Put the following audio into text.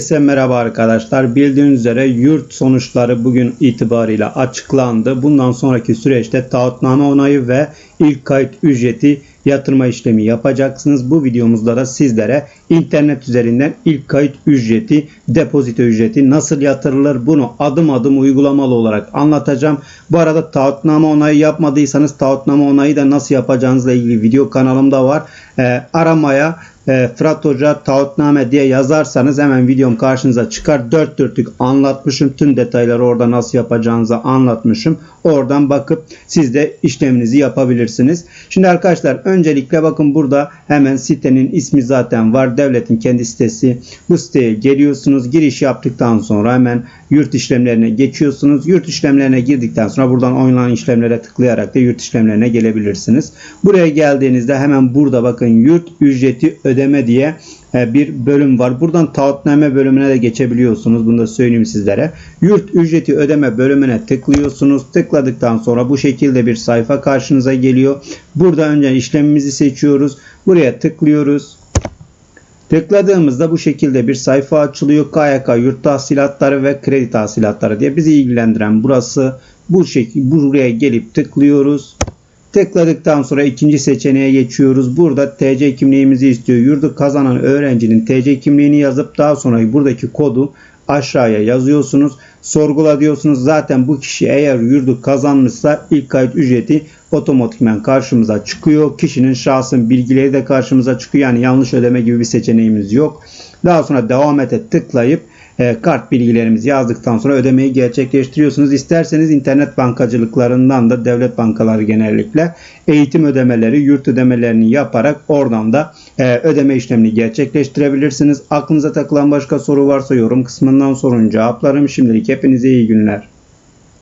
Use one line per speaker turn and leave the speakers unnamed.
Herkese merhaba arkadaşlar. Bildiğiniz üzere yurt sonuçları bugün itibariyle açıklandı. Bundan sonraki süreçte taahhütname onayı ve ilk kayıt ücreti yatırma işlemi yapacaksınız. Bu videomuzda da sizlere internet üzerinden ilk kayıt ücreti, depozito ücreti nasıl yatırılır bunu adım adım uygulamalı olarak anlatacağım. Bu arada taahhütname onayı yapmadıysanız taahhütname onayı da nasıl yapacağınızla ilgili video kanalımda var. Ee, aramaya e, Fırat Hoca taahhütname diye yazarsanız hemen videom karşınıza çıkar. Dört dörtlük anlatmışım. Tüm detayları orada nasıl yapacağınızı anlatmışım. Oradan bakıp siz de işleminizi yapabilirsiniz. Şimdi arkadaşlar öncelikle bakın burada hemen sitenin ismi zaten var. Devletin kendi sitesi. Bu siteye geliyorsunuz. Giriş yaptıktan sonra hemen yurt işlemlerine geçiyorsunuz. Yurt işlemlerine girdikten sonra buradan online işlemlere tıklayarak da yurt işlemlerine gelebilirsiniz. Buraya geldiğinizde hemen burada bakın yurt ücreti ödeme diye bir bölüm var. Buradan taahhütname bölümüne de geçebiliyorsunuz. Bunu da söyleyeyim sizlere. Yurt ücreti ödeme bölümüne tıklıyorsunuz. Tıkladıktan sonra bu şekilde bir sayfa karşınıza geliyor. Burada önce işlemimizi seçiyoruz. Buraya tıklıyoruz. Tıkladığımızda bu şekilde bir sayfa açılıyor. KYK yurt tahsilatları ve kredi tahsilatları diye bizi ilgilendiren burası. Bu şekilde buraya gelip tıklıyoruz. Tıkladıktan sonra ikinci seçeneğe geçiyoruz. Burada TC kimliğimizi istiyor. Yurdu kazanan öğrencinin TC kimliğini yazıp daha sonra buradaki kodu aşağıya yazıyorsunuz. Sorgula diyorsunuz. Zaten bu kişi eğer yurdu kazanmışsa ilk kayıt ücreti otomatikman karşımıza çıkıyor. Kişinin şahsın bilgileri de karşımıza çıkıyor. Yani yanlış ödeme gibi bir seçeneğimiz yok. Daha sonra devam ete tıklayıp kart bilgilerimizi yazdıktan sonra ödemeyi gerçekleştiriyorsunuz. İsterseniz internet bankacılıklarından da devlet bankaları genellikle eğitim ödemeleri, yurt ödemelerini yaparak oradan da e, ödeme işlemini gerçekleştirebilirsiniz. Aklınıza takılan başka soru varsa yorum kısmından sorun cevaplarım. Şimdilik hepinize iyi günler.